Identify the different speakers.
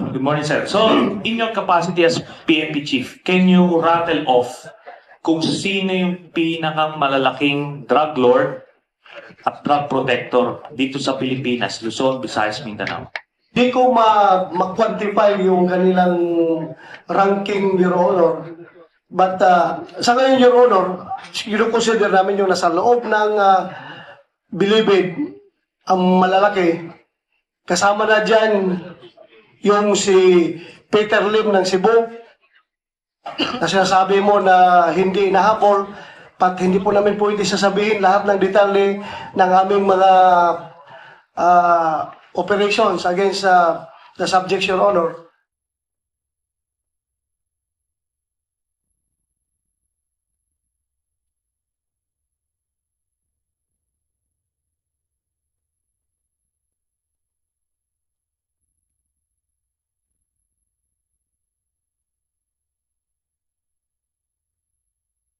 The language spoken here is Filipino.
Speaker 1: Good morning, sir. So, in your capacity as PNP chief, can you rattle off kung sino yung pinakang malalaking drug lord at drug protector dito sa Pilipinas, Luzon, Visayas, Mindanao?
Speaker 2: Di ko ma- ma-quantify yung kanilang ranking, Your Honor. But uh, sa ngayon, Your Honor, consider namin yung nasa loob ng uh, bilibid ang malalaki. Kasama na dyan yung si Peter Lim ng Cebu na sinasabi mo na hindi nahabol pat hindi po namin pwede sasabihin lahat ng detalye ng aming mga ah, operations against uh, the subject, Your Honor.